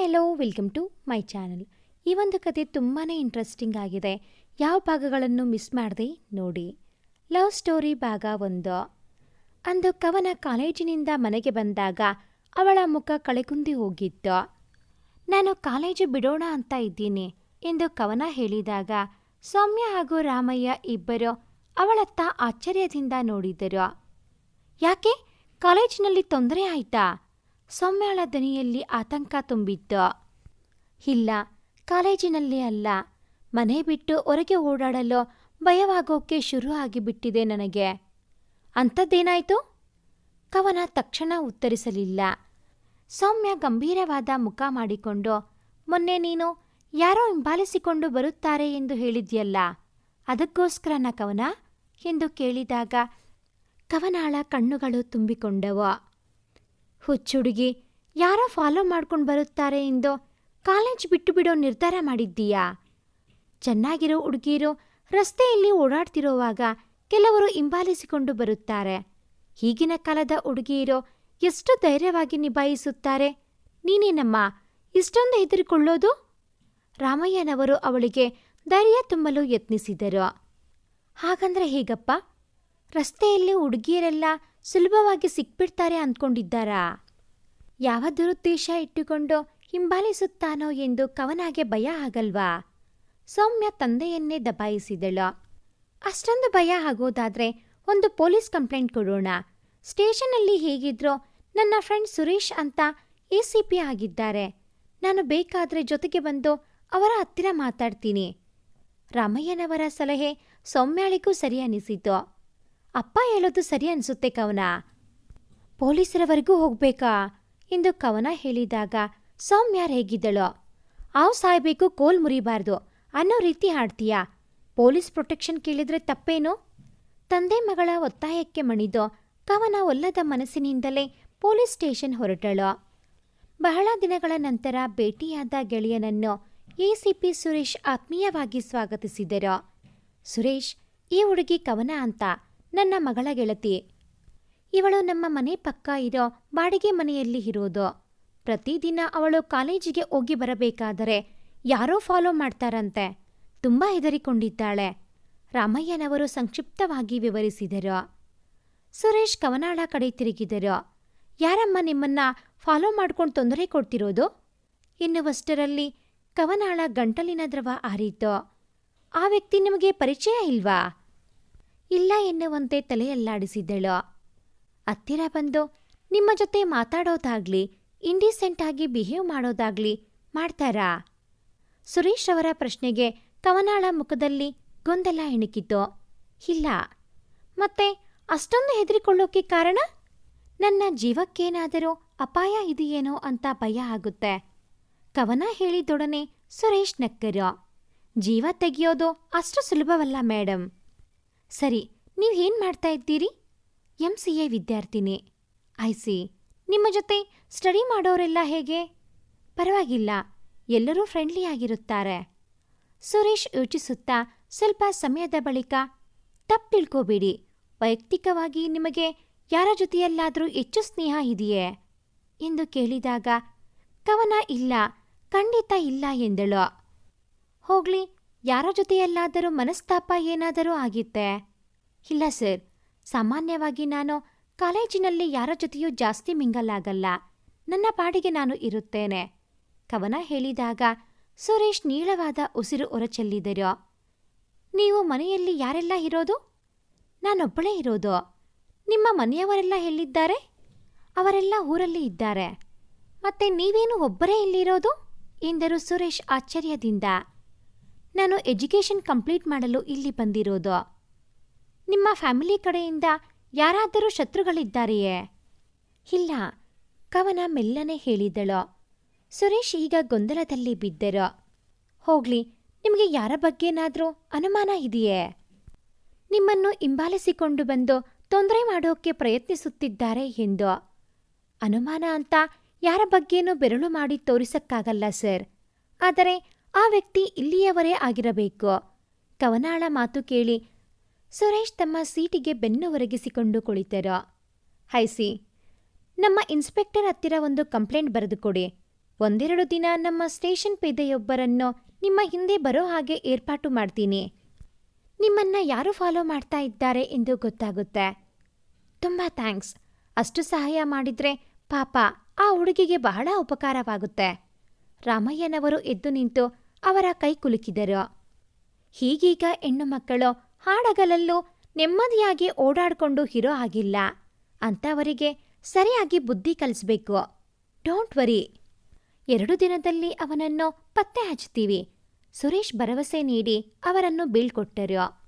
Hi hello welcome to my channel ಈ ಒಂದು ಕತೆ ತುಂಬಾ ಇಂಟ್ರೆಸ್ಟಿಂಗ್ ಆಗಿದೆ. ಯಾವ ಭಾಗಗಳನ್ನು ಮಿಸ್ ಮಾಡದೆ ನೋಡಿ. ಲವ್ ಸ್ಟೋರಿ ಭಾಗ ಒಂದು. ಅಂದು ಕವನ ಕಾಲೇಜಿನಿಂದ ಮನೆಗೆ ಬಂದಾಗ ಅವಳ ಮುಖ ಕಳೆಗುಂದಿ ಹೋಗಿತ್ತು. ನಾನು ಕಾಲೇಜು ಬಿಡೋಣ ಅಂತ ಇದ್ದೀನಿ ಎಂದು ಕವನ ಹೇಳಿದಾಗ ಸೌಮ್ಯ ಹಾಗೂ ರಾಮಯ್ಯ ಇಬ್ಬರು ಅವಳತ್ತ ಆಶ್ಚರ್ಯದಿಂದ ನೋಡಿದರು. ಯಾಕೆ? ಕಾಲೇಜಿನಲ್ಲಿ ತೊಂದರೆ ಆಯ್ತಾ? ಸೌಮ್ಯಳ ದನಿಯಲ್ಲಿ ಆತಂಕ ತುಂಬಿತ್ತು ಇಲ್ಲ, ಕಾಲೇಜಿನಲ್ಲಿ ಅಲ್ಲ. ಮನೆ ಬಿಟ್ಟು ಹೊರಗೆ ಓಡಾಡಲು ಭಯವಾಗೋಕೆ ಶುರು ಆಗಿಬಿಟ್ಟಿದೆ ನನಗೆ. ಅಂಥದ್ದೇನಾಯ್ತು? ಕವನ ತಕ್ಷಣ ಉತ್ತರಿಸಲಿಲ್ಲ. ಸೌಮ್ಯ ಗಂಭೀರವಾದ ಮುಖ ಮಾಡಿಕೊಂಡು, ಮೊನ್ನೆ ನೀನು ಯಾರೋ ಹಿಂಬಾಲಿಸಿಕೊಂಡು ಬರುತ್ತಾರೆ ಎಂದು ಹೇಳಿದ್ಯಲ್ಲ ಅದಕ್ಕೋಸ್ಕರನ ಕವನ? ಎಂದು ಕೇಳಿದಾಗ ಕವನಾಳ ಕಣ್ಣುಗಳು ತುಂಬಿಕೊಂಡವು. ಹುಚ್ಚುಡುಗಿ, ಯಾರೋ ಫಾಲೋ ಮಾಡ್ಕೊಂಡು ಬರುತ್ತಾರೆ ಎಂದು ಕಾಲೇಜ್ ಬಿಟ್ಟು ಬಿಡೋ ನಿರ್ಧಾರ ಮಾಡಿದ್ದೀಯಾ? ಚೆನ್ನಾಗಿರೋ ಹುಡುಗಿರು ರಸ್ತೆಯಲ್ಲಿ ಓಡಾಡ್ತಿರೋವಾಗ ಕೆಲವರು ಹಿಂಬಾಲಿಸಿಕೊಂಡು ಬರುತ್ತಾರೆ. ಈಗಿನ ಕಾಲದ ಹುಡುಗಿಯರು ಎಷ್ಟು ಧೈರ್ಯವಾಗಿ ನಿಭಾಯಿಸುತ್ತಾರೆ? ನೀನೇನಮ್ಮ, ಇಷ್ಟೊಂದು ಹೆದರಿಕೊಳ್ಳೋದು? ರಾಮಯ್ಯನವರು ಅವಳಿಗೆ ಧೈರ್ಯ ತುಂಬಲು ಯತ್ನಿಸಿದರು. ಹಾಗಂದ್ರೆ ಹೇಗಪ್ಪ? ರಸ್ತೆಯಲ್ಲಿ ಹುಡುಗಿಯರೆಲ್ಲ ಸುಲಭವಾಗಿ ಸಿಕ್ಬಿಡ್ತಾರೆ ಅಂದ್ಕೊಂಡಿದ್ದಾರಾ ಯಾವ ದುರುದ್ದೇಶ ಇಟ್ಟುಕೊಂಡು ಹಿಂಬಾಲಿಸುತ್ತಾನೋ ಎಂದು ಕವನಾಗೆ ಭಯ ಆಗಲ್ವಾ? ಸೌಮ್ಯ ತಂದೆಯನ್ನೇ ದಬಾಯಿಸಿದಳು. ಅಷ್ಟೊಂದು ಭಯ ಆಗೋದಾದ್ರೆ ಒಂದು ಪೊಲೀಸ್ ಕಂಪ್ಲೇಂಟ್ ಕೊಡೋಣ. ಸ್ಟೇಷನಲ್ಲಿ ಹೇಗಿದ್ರೋ ನನ್ನ ಫ್ರೆಂಡ್ ಸುರೇಶ್ ಅಂತ ಎ ಸಿ ಪಿ ಆಗಿದ್ದಾರೆ. ನಾನು ಬೇಕಾದ್ರೆ ಜೊತೆಗೆ ಬಂದು ಅವರ ಹತ್ತಿರ ಮಾತಾಡ್ತೀನಿ. ರಾಮಯ್ಯನವರ ಸಲಹೆ ಸೌಮ್ಯಾಳಿಗೂ ಸರಿ ಅನಿಸಿತು. ಅಪ್ಪ ಹೇಳೋದು ಸರಿ ಅನಿಸುತ್ತೆ ಕವನ. ಪೊಲೀಸರವರೆಗೂ ಹೋಗ್ಬೇಕಾ? ಎಂದು ಕವನ ಹೇಳಿದಾಗ, ಸೌಮ್ಯ ಹೇಗಿದ್ದಳು ಅವು ಸಾಯ್ಬೇಕು, ಕೋಲ್ ಮುರಿಬಾರ್ದು. ಅನ್ನೋ ರೀತಿ ಹಾಡ್ತೀಯಾ ಪೊಲೀಸ್ ಪ್ರೊಟೆಕ್ಷನ್ ಕೇಳಿದ್ರೆ ತಪ್ಪೇನು? ತಂದೆ ಮಗಳ ಒತ್ತಾಯಕ್ಕೆ ಮಣಿದು ಕವನ ಒಲ್ಲದ ಮನಸ್ಸಿನಿಂದಲೇ ಪೊಲೀಸ್ ಸ್ಟೇಷನ್ ಹೊರಟಳು. ಬಹಳ ದಿನಗಳ ನಂತರ ಭೇಟಿಯಾದ ಗೆಳೆಯನನ್ನು ಎಸಿಪಿ ಸುರೇಶ್ ಆತ್ಮೀಯವಾಗಿ ಸ್ವಾಗತಿಸಿದರು. ಸುರೇಶ್, ಈ ಹುಡುಗಿ ಕವನ ಅಂತ. ನನ್ನ ಮಗಳ ಗೆಳತಿ. ಇವಳು ನಮ್ಮ ಮನೆ ಪಕ್ಕ ಇರೋ ಬಾಡಿಗೆ ಮನೆಯಲ್ಲಿ ಇರೋದು. ಪ್ರತಿದಿನ ಅವಳು ಕಾಲೇಜಿಗೆ ಹೋಗಿ ಬರಬೇಕಾದರೆ ಯಾರೋ ಫಾಲೋ ಮಾಡ್ತಾರಂತೆ. ತುಂಬ ಹೆದರಿಕೊಂಡಿದ್ದಾಳೆ. ರಾಮಯ್ಯನವರು ಸಂಕ್ಷಿಪ್ತವಾಗಿ ವಿವರಿಸಿದರು. ಸುರೇಶ್ ಕವನಾಳ ಕಡೆ ತಿರುಗಿದರು. ಯಾರಮ್ಮ ನಿಮ್ಮನ್ನ ಫಾಲೋ ಮಾಡ್ಕೊಂಡು ತೊಂದರೆ ಕೊಡ್ತಿರೋದು? ಎನ್ನುವಷ್ಟರಲ್ಲಿ ಕವನಾಳ ಗಂಟಲಿನ ದ್ರವ ಆರಿತು. ಆ ವ್ಯಕ್ತಿ ನಿಮಗೆ ಪರಿಚಯ ಇಲ್ವಾ? ಇಲ್ಲ ಎನ್ನುವಂತೆ ತಲೆಯಲ್ಲಾಡಿಸಿದ್ದಳು ಹತ್ತಿರ ಬಂದು ನಿಮ್ಮ ಜೊತೆ ಮಾತಾಡೋದಾಗ್ಲಿ, ಇಂಡಿಸೆಂಟ್ ಆಗಿ ಬಿಹೇವ್ ಮಾಡೋದಾಗ್ಲಿ ಮಾಡ್ತಾರಾ? ಸುರೇಶ್ ಅವರ ಪ್ರಶ್ನೆಗೆ ಕವನಾಳ ಮುಖದಲ್ಲಿ ಗೊಂದಲ ಇಣುಕಿತು ಇಲ್ಲ. ಮತ್ತೆ ಅಷ್ಟೊಂದು ಹೆದರಿಕೊಳ್ಳೋಕೆ ಕಾರಣ? ನನ್ನ ಜೀವಕ್ಕೇನಾದರೂ ಅಪಾಯ ಇದೆಯೇನೋ ಅಂತ ಭಯ ಆಗುತ್ತೆ. ಕವನ ಹೇಳಿದೊಡನೆ ಸುರೇಶ್ ನಕ್ಕರು. ಜೀವ ತೆಗೆಯೋದು ಅಷ್ಟು ಸುಲಭವಲ್ಲ ಮೇಡಮ್ ಸರಿ, ನೀವು ಏನು ಮಾಡ್ತಾ ಇದ್ದೀರಿ? ಎಂ ಸಿ ಎ ವಿದ್ಯಾರ್ಥಿನಿ. ಐ ಸಿ ನಿಮ್ಮ ಜೊತೆ ಸ್ಟಡಿ ಮಾಡೋರೆಲ್ಲ ಹೇಗೆ? ಪರವಾಗಿಲ್ಲ. ಎಲ್ಲರೂ ಫ್ರೆಂಡ್ಲಿ ಆಗಿರುತ್ತಾರೆ. ಸುರೇಶ್ ಯೋಚಿಸುತ್ತಾ ಸ್ವಲ್ಪ ಸಮಯದ ಬಳಿಕ, ತಪ್ಪು ತಿಳ್ಕೋಬೇಡಿ. ವೈಯಕ್ತಿಕವಾಗಿ ನಿಮಗೆ ಯಾರ ಜೊತೆಯಲ್ಲಾದರೂ ಹೆಚ್ಚು ಸ್ನೇಹ ಇದೆಯೇ? ಎಂದು ಕೇಳಿದಾಗ, ಕವನ ಇಲ್ಲ, ಖಂಡಿತ ಇಲ್ಲ ಎಂದಳು. ಹೋಗ್ಲಿ ಯಾರ ಜೊತೆಯಲ್ಲಾದರೂ ಮನಸ್ತಾಪ ಏನಾದರೂ ಆಗಿತ್ತೆ? ಇಲ್ಲ ಸರ್. ಸಾಮಾನ್ಯವಾಗಿ ನಾನು ಕಾಲೇಜಿನಲ್ಲಿ ಯಾರ ಜೊತೆಯೂ ಜಾಸ್ತಿ ಮಿಂಗಲಾಗಲ್ಲ ನನ್ನ ಪಾಡಿಗೆ ನಾನು ಇರುತ್ತೇನೆ. ಕವನ ಹೇಳಿದಾಗ, ಸುರೇಶ್, ನೀಳವಾದ ಉಸಿರು ಹೊರಚೆಲ್ಲಿದರು ನೀವು ಮನೆಯಲ್ಲಿ ಯಾರೆಲ್ಲ ಇರೋದು? ನಾನೊಬ್ಬಳೇ ಇರೋದು. ನಿಮ್ಮ ಮನೆಯವರೆಲ್ಲ ಎಲ್ಲಿದ್ದಾರೆ? ಅವರೆಲ್ಲ ಊರಲ್ಲಿ ಇದ್ದಾರೆ. ಮತ್ತೆ ನೀವೇನು ಒಬ್ಬರೇ ಇಲ್ಲಿರೋದು? ಎಂದರು ಸುರೇಶ್ ಆಶ್ಚರ್ಯದಿಂದ. ನಾನು ಎಜುಕೇಷನ್ ಕಂಪ್ಲೀಟ್ ಮಾಡಲು ಇಲ್ಲಿ ಬಂದಿರೋದು. ನಿಮ್ಮ ಫ್ಯಾಮಿಲಿ ಕಡೆಯಿಂದ ಯಾರಾದರೂ ಶತ್ರುಗಳಿದ್ದಾರೆಯೇ? ಇಲ್ಲ, ಕವನ ಮೆಲ್ಲನೆ ಹೇಳಿದಳು. ಸುರೇಶ್ ಈಗ ಗೊಂದಲದಲ್ಲಿ ಬಿದ್ದರು. ಹೋಗ್ಲಿ, ನಿಮಗೆ ಯಾರ ಬಗ್ಗೆನಾದರೂ ಅನುಮಾನ ಇದೆಯೇ? ನಿಮ್ಮನ್ನು ಹಿಂಬಾಲಿಸಿಕೊಂಡು ಬಂದು ತೊಂದರೆ ಮಾಡೋಕೆ ಪ್ರಯತ್ನಿಸುತ್ತಿದ್ದಾರೆ ಎಂದು. ಅನುಮಾನ ಅಂತ ಯಾರ ಬಗ್ಗೆನೂ ಬೆರಳು ಮಾಡಿ ತೋರಿಸಕ್ಕಾಗಲ್ಲ ಸರ್. ಆದರೆ ಆ ವ್ಯಕ್ತಿ ಇಲ್ಲಿಯವರೇ ಆಗಿರಬೇಕು. ಕವನಾಳ ಮಾತು ಕೇಳಿ, ಸುರೇಶ್ ತಮ್ಮ ಸೀಟಿಗೆ ಬೆನ್ನು ಒರಗಿಸಿಕೊಂಡು ಕುಳಿತರು. ಹೈಸಿ, ನಮ್ಮ ಇನ್ಸ್ಪೆಕ್ಟರ್ ಹತ್ತಿರ ಒಂದು ಕಂಪ್ಲೇಂಟ್ ಬರೆದುಕೊಡಿ ಒಂದೆರಡು ದಿನ ನಮ್ಮ ಸ್ಟೇಷನ್ ಪೇದೆಯೊಬ್ಬರನ್ನು ನಿಮ್ಮ ಹಿಂದೆ ಬರೋ ಹಾಗೆ ಏರ್ಪಾಟು ಮಾಡ್ತೀನಿ. ನಿಮ್ಮನ್ನ ಯಾರು ಫಾಲೋ ಮಾಡ್ತಾ ಇದ್ದಾರೆ ಎಂದು ಗೊತ್ತಾಗುತ್ತೆ. ತುಂಬ ಥ್ಯಾಂಕ್ಸ್. ಅಷ್ಟು ಸಹಾಯ ಮಾಡಿದ್ರೆ ಪಾಪ ಆ ಹುಡುಗಿಗೆ ಬಹಳ ಉಪಕಾರವಾಗುತ್ತೆ. ರಾಮಯ್ಯನವರು ಎದ್ದು ನಿಂತು ಅವರ ಕೈ ಕುಲುಕಿದರು. ಹೀಗೀಗ ಹೆಣ್ಣು ಮಕ್ಕಳು ಹಾಡಗಲಲ್ಲೂ ನೆಮ್ಮದಿಯಾಗಿ ಓಡಾಡ್ಕೊಂಡು ಇರೋ ಹಾಗಿಲ್ಲ. ಅಂಥವರಿಗೆ ಸರಿಯಾಗಿ ಬುದ್ಧಿ ಕಲಿಸ್ಬೇಕು. Don't worry. ಎರಡು ದಿನದಲ್ಲಿ ಅವನನ್ನು ಪತ್ತೆ ಹಚ್ತೀವಿ ಸುರೇಶ್ ಭರವಸೆ ನೀಡಿ ಅವರನ್ನು ಬೀಳ್ಕೊಟ್ಟರು.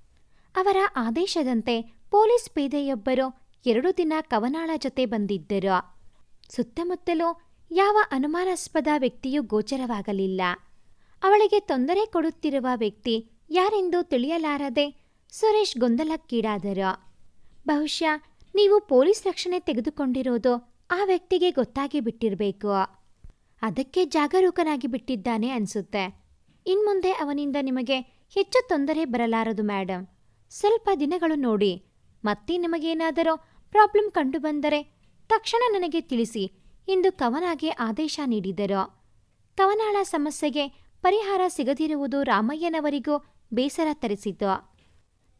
ಅವರ ಆದೇಶದಂತೆ ಪೊಲೀಸ್ ಪೇದೆಯೊಬ್ಬರು ಎರಡು ದಿನ ಕವನಾಳ ಜೊತೆ ಬಂದಿದ್ದರು. ಸುತ್ತಮುತ್ತಲೂ ಯಾವ ಅನುಮಾನಾಸ್ಪದ ವ್ಯಕ್ತಿಯೂ ಗೋಚರವಾಗಲಿಲ್ಲ. ಅವಳಿಗೆ ತೊಂದರೆ ಕೊಡುತ್ತಿರುವ ವ್ಯಕ್ತಿ ಯಾರೆಂದು ತಿಳಿಯಲಾರದೆ ಸುರೇಶ್ ಗೊಂದಲಕ್ಕೀಡಾದರು. ಬಹುಶಃ ನೀವು ಪೊಲೀಸ್ ರಕ್ಷಣೆ ತೆಗೆದುಕೊಂಡಿರೋದು ಆ ವ್ಯಕ್ತಿಗೆ ಗೊತ್ತಾಗಿ ಬಿಟ್ಟಿರಬೇಕು. ಅದಕ್ಕೆ ಜಾಗರೂಕನಾಗಿ ಬಿಟ್ಟಿದ್ದಾನೆ ಅನ್ಸುತ್ತೆ. ಇನ್ಮುಂದೆ ಅವನಿಂದ ನಿಮಗೆ ಹೆಚ್ಚು ತೊಂದರೆ ಬರಲಾರದು ಮೇಡಮ್ ಸ್ವಲ್ಪ ದಿನಗಳು ನೋಡಿ. ಮತ್ತೆ ನಿಮಗೇನಾದರೂ ಪ್ರಾಬ್ಲಮ್ ಕಂಡುಬಂದರೆ ತಕ್ಷಣ ನನಗೆ ತಿಳಿಸಿ. ಎಂದು ಕವನಾಗೆ ಆದೇಶ ನೀಡಿದರು. ಕವನಾಳ ಸಮಸ್ಯೆಗೆ ಪರಿಹಾರ ಸಿಗದಿರುವುದು ರಾಮಯ್ಯನವರಿಗೂ ಬೇಸರ ತರಿಸಿತು.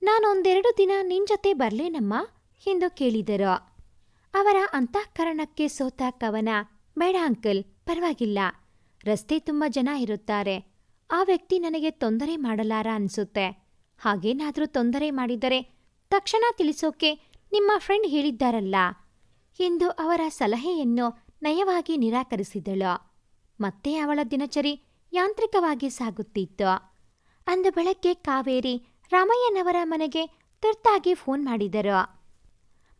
ನಾನೊಂದೆರಡು ದಿನ ನಿನ್ ಜೊತೆ ಬರ್ಲೇನಮ್ಮ? ಎಂದು ಕೇಳಿದರು. ಅವರ ಅಂತಃಕರಣಕ್ಕೆ ಸೋತ ಕವನ, ಬೇಡ ಅಂಕಲ್, ಪರವಾಗಿಲ್ಲ. ರಸ್ತೆ ತುಂಬ ಜನ ಇರುತ್ತಾರೆ. ಆ ವ್ಯಕ್ತಿ ನನಗೆ ತೊಂದರೆ ಮಾಡಲಾರ ಅನ್ಸುತ್ತೆ. ಹಾಗೇನಾದರೂ ತೊಂದರೆ ಮಾಡಿದರೆ ತಕ್ಷಣ ತಿಳಿಸೋಕೆ ನಿಮ್ಮ ಫ್ರೆಂಡ್ ಹೇಳಿದ್ದಾರಲ್ಲ. ಎಂದು ಅವರ ಸಲಹೆಯನ್ನು ನಯವಾಗಿ ನಿರಾಕರಿಸಿದಳು. ಮತ್ತೆ ಅವಳ ದಿನಚರಿ ಯಾಂತ್ರಿಕವಾಗಿ ಸಾಗುತ್ತಿತ್ತು. ಅಂದು ಬೆಳಗ್ಗೆ ಕಾವೇರಿ ರಾಮಯ್ಯನವರ ಮನೆಗೆ ತುರ್ತಾಗಿ ಫೋನ್ ಮಾಡಿದರು.